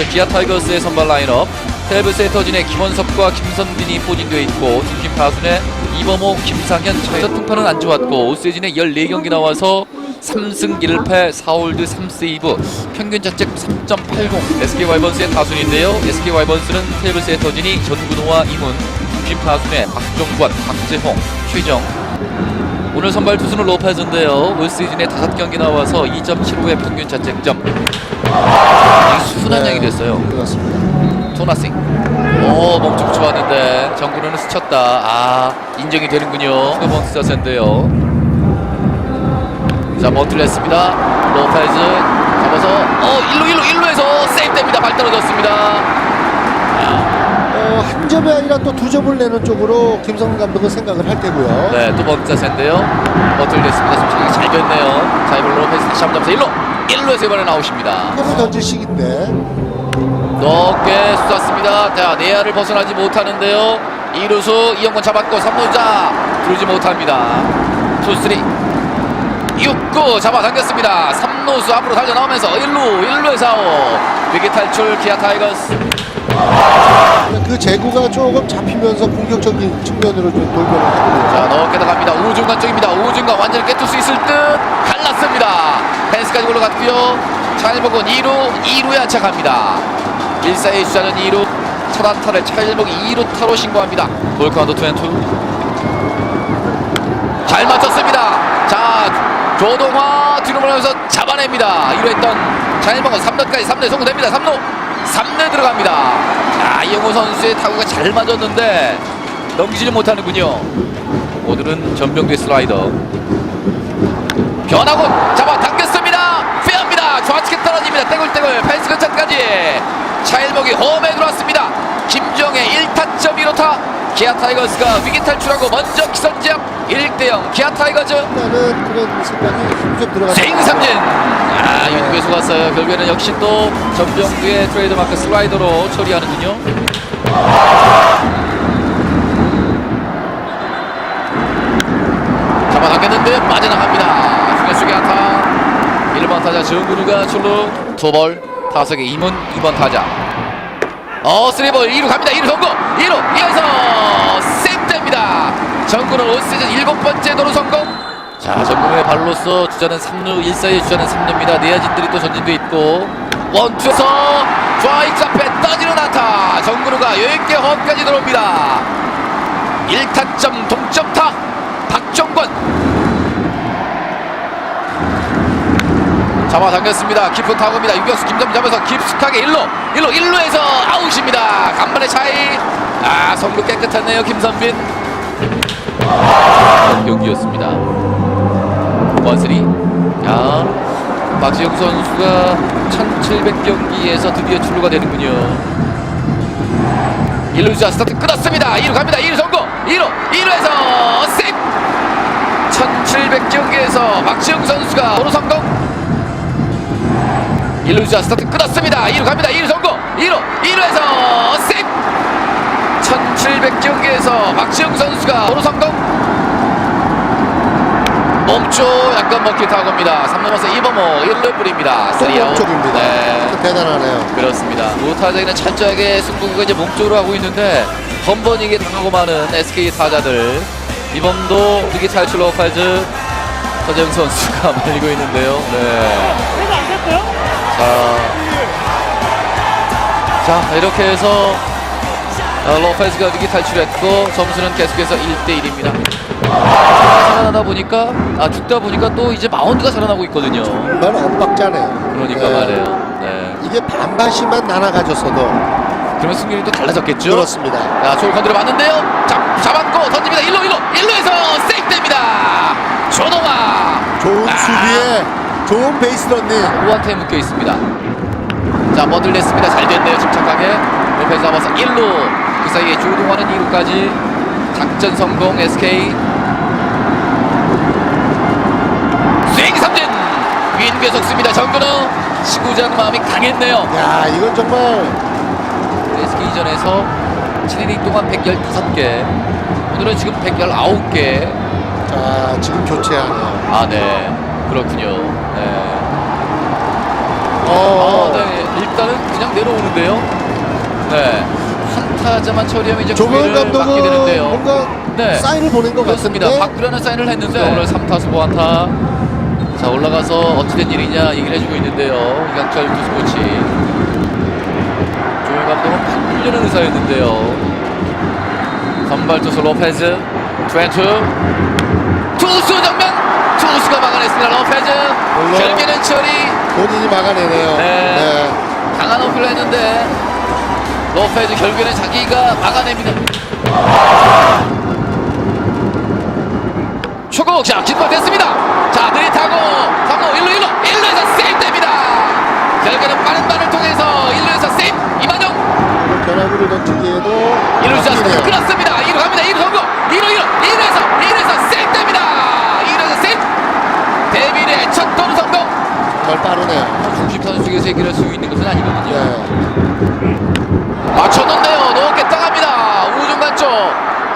먼저 기아 타이거스의 선발 라인업. 텔브 세터진의 김원섭과 김선빈이 포진되어 있고 팀팀 타순의 이범호, 김상현, 차이선 등판은 안 좋았고 올 시즌에 14경기 나와서 3승 1패 4홀드 3세이브 평균 자책 3.80 SK 와이번스의 타순인데요. SK 와이번스는 텔브 세터진이 전근호와 이문 팀 타순의 박종권, 박재홍, 최정 오늘 선발 투수는 로페즈인데요. 올 시즌에 다섯 경기 나와서 2.75의 평균 자책점. 순한 양이 됐어요. 그렇습니다. 토나싱. 오 몸좀 좋았는데 정근호는 스쳤다. 아 인정이 되는군요. 스번스 자세인데요. 자 했습니다. 로페즈 잡아서 어 1루 1루 1루에서 세이프됩니다. 발 떨어졌습니다. 어, 한 점이 아니라 또 두 점을 내는 쪽으로 김성근 감독은 생각을 할 테고요. 네, 두 번째 자세인데요. 버틀 됐습니다. 솔직히 잘 됐네요. 자, 이번 로페스 다시 한번 잡아서 1루! 1루에서 이번에 나오십니다. 공을 던질 시기인데 높게 쏘았습니다. 자, 내야를 벗어나지 못하는데요. 2루수 이영권 잡았고 3루자 들어오지 못합니다. 투스리 6구 잡아당겼습니다. 3루수 앞으로 달려 나오면서 1루, 1루에서 아웃. 위기 탈출 기아 타이거스. 그 제구가 조금 잡히면서 공격적인 측면으로 좀 돌변을 하고요. 자, 높게 나갑니다. 우중간 쪽입니다. 우중간 완전히 깨뚫 수 있을 듯 갈랐습니다. 펜스까지 올라갔고요. 차일복은 2루, 2루에 안착합니다. 1사의 주자는 2루, 첫 안타를 차일복이 2루 타로 신고합니다. 볼카운트 투앤투. 잘 맞췄습니다. 자, 조동화 뒤로 몰면서 잡아냅니다. 2루 했던 차일복은 3루까지 3루에 성공됩니다. 3루, 3루 들어갑니다. 자, 이영호 선수의 타구가 잘 맞았는데 넘기지를 못하는군요. 오늘은 전병대 슬라이더. 변하고 잡아 당겼습니다. 페어입니다. 좌측에 떨어집니다. 떼굴떼굴 펜스 근처까지. 차일목이 홈 기아 타이거스가 위기 탈출하고 먼저 기선제압. 1대0 기아 타이거즈. 일단은 그런 생각이 좀 들어가서 스윙 삼진. 아 윤구에 속았어요. 결국에는 역시 또 전병규의 트레이드 마크 슬라이더로 처리하는군요. 잡아당겼는데 빠져나갑니다. 중간쪽에 안타. 1번 타자 정근우가 출루. 투볼 타석에 이문 2번 타자. 어 쓰리볼. 2루 갑니다. 2루 성공. 2루 이어서 정근우 올 시즌 일곱 번째 도루 성공. 자 정근우의 발로서 주자는 3루 1사의 주자는 3루입니다. 내야진들이 또 전진돼 있고. 원투에서 좌익 앞에 떠지는 안타. 정근우가 여유있게 홈까지 들어옵니다. 1타점 동점타. 박정권. 잡아당겼습니다. 깊은 타구입니다. 유격수 김점 잡아서 깊숙하게 1루. 1루 1루에서 아웃입니다. 간만의 차이. 아 성구 깨끗하네요 김선빈 그런 경기였습니다. 원스리. 아, 박지영 선수가 1700경기에서 드디어 출루가 되는군요. 1루 주자 스타트 끊었습니다. 2루 갑니다. 2루 선거. 1루, 1루에서 셉! 1700경기에서 박지영 선수가 도루 성공. 1루 주자 스타트 끊었습니다. 2루 갑니다. 2루 선거. 1루, 1루에서 셉! 700 경기에서 박지영 선수가 도로 성공. 몸쪽 약간 먹기 타고입니다. 3루에서 이범호 1루 뿌립니다. 3아웃. 쪽입니다. 네. 대단하네요. 그렇습니다. 두 타자에는 철저하게 승부가 이제 몸쪽으로 하고 있는데 번번이게 당하고 마는 SK 타자들. 이범도 리기 탈출 로컬즈 서재영 선수가 말리고 있는데요. 네. 자, 자 이렇게 해서 로페즈가 위기 탈출했고 점수는 계속해서 1대1입니다. 살아나다 보니까 아 죽다 보니까 또 이제 마운드가 살아나고 있거든요. 정말 엇박자네요. 그러니까 네. 말이에요. 네. 이게 반반씩만 나눠가졌어도 그러면 승률이 또 달라졌겠죠? 그렇습니다. 자, 초를 건드려 맞는데요. 잡, 잡았고 던집니다. 1루 1루 1루에서 세이프됩니다. 조동아 좋은 아. 수비에 좋은 베이스 런닝. 우한테 묶여 있습니다. 자, 머들 냈습니다. 잘 됐네요. 침착하게. 옆에 잡아서 1루. 그 사이에 조동아는 2루까지 작전 성공 SK. 스윙 삼진. 윈괴 속습니다. 정근우 시구장 마음이 강했네요. 야 이건 정말 SK 이전에서 7이닝 동안 115개. 오늘은 지금 119개. 자 지금 교체하네요. 아, 네. 그렇군요. 네. 어, 아, 네. 일단은 그냥 내려오는데요. 타자만 처리하면 이제 받게 감독은 되는데요. 뭔가 네. 사인을 보낸 것 그렇습니다. 같습니다. 바꾸려는 사인을 했는데 네. 오늘 3타수 보안타. 자 올라가서 어찌된 일이냐 얘기를 해주고 있는데요. 이강철 투수 코치. 조현 감독은 바꾸려는 의사였는데요. 선발 투수 로페즈 트웬투 투수 정면 투수가 막아냈습니다. 로페즈. 결국에는 처리 본인이 막아내네요. 네. 강한 어필을 했는데 로페즈 결국에는 자기가 막아냅니다. 초고 자 기뻐 됐습니다. 자 느릿하고 3루 1루 1루 1루에서 세이브됩니다. 결국에는 빠른 발을 통해서 1루에서 세이브 이만용 변화구를 던지기에도 1루 자수. 끌었습니다. 2루 갑니다. 2루 성공 2루 1루 1루에서 1루에서 세이브됩니다. 2루에서 세이브 데뷔의 첫 도루 성공 정말 빠르네요. 중심 선수에서 얘기를 할수 있는 것은 아니거든요. 네. 맞췄는데요. 높게 떠갑니다. 우중간 쪽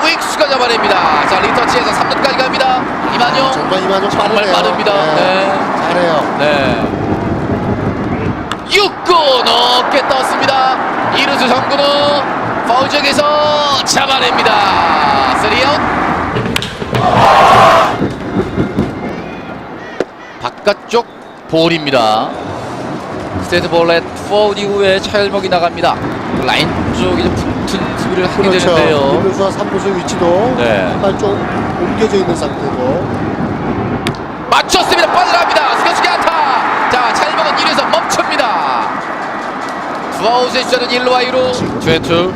우익수가 잡아냅니다. 자 리터치에서 3루까지 갑니다. 이만용 정말 이만용 정말 빠르네요. 빠릅니다. 네. 잘해요. 네. 6구 높게 떴습니다. 이루수 정근우 파울 지역에서 잡아냅니다. 3아웃. 바깥쪽 볼입니다. 스테이트 볼렛 4 이후에 차일목이 나갑니다. 라인 쪽에 좀 붙은 수비를 하게 그렇죠. 되는데요. 1루수와 3루수 위치도 네. 한발 좀 옮겨져 있는 상태고 맞췄습니다. 빠져나갑니다. 스겨치기 안타. 자, 차일목은 1루에서 멈춥니다. 투아웃의 시절은 1루와 2루. 트웬투.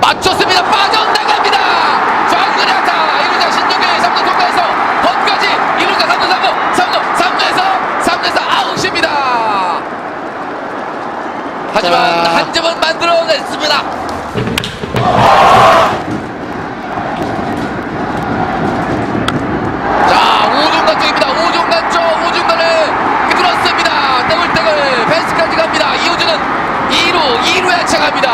맞췄습니다. 빠져나갑니다. 하지만 자. 한 점은 만들어냈습니다. 자 우중간 쪽입니다 우중간 쪽 우중간을 끌었습니다 떼굴떼굴 펜스까지 갑니다 이호준은 2루 2루에 차갑니다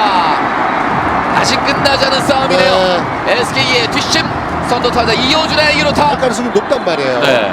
아직 끝나지 않은 싸움이네요 SK의 뒷심 선두 타자 이호준의 2루타 할 가능성이 높단 말이에요. 네.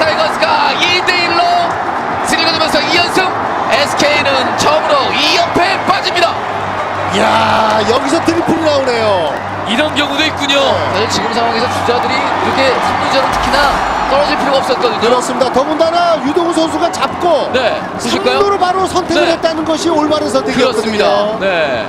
타이거스가 2대1로 승리가 되면서 2연승 SK는 처음으로 2연패에 빠집니다 이야 여기서 트리플이 나오네요. 이런 경우도 있군요 네. 사실 지금 상황에서 주자들이 이렇게 3루자는 특히나 떨어질 필요가 없었거든요 그렇습니다. 더군다나 유동우 선수가 잡고 네 보실까요? 3루로 바로 선택을 네. 했다는 것이 올바른 선택이었거든요. 그렇습니다 네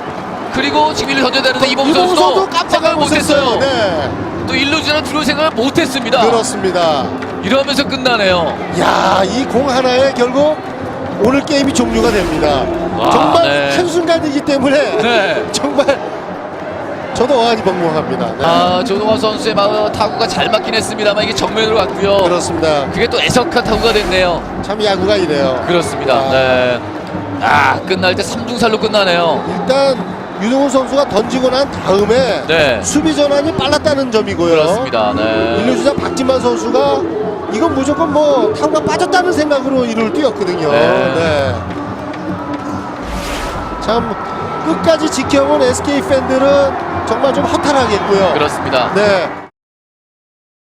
그리고 지금 1루 던져야 되는데 유동우 선수도 선수 깜짝 생각을 못했어요. 네. 또 1루자는 들어올 생각을 못했습니다 그렇습니다. 이러면서 끝나네요 야, 이 공 하나에 결국 오늘 게임이 종료가 됩니다. 와, 정말 네. 한순간이기 때문에 네. 정말 저도 어안이 벙벙합니다. 네. 아 조동환 선수의 마음 타구가 잘 맞긴 했습니다만 이게 정면으로 갔고요 그렇습니다. 그게 또 애석한 타구가 됐네요. 참 야구가 이래요. 그렇습니다. 아. 네. 아 끝날 때 3중살로 끝나네요. 일단 유동훈 선수가 던지고 난 다음에 네. 수비 전환이 빨랐다는 점이고요. 그렇습니다. 네. 일루 주자 박진만 선수가 이건 무조건 뭐 타구가 빠졌다는 생각으로 이를 뛰었거든요. 네. 네. 참 끝까지 지켜본 SK 팬들은 정말 좀 허탈하겠고요. 그렇습니다. 네.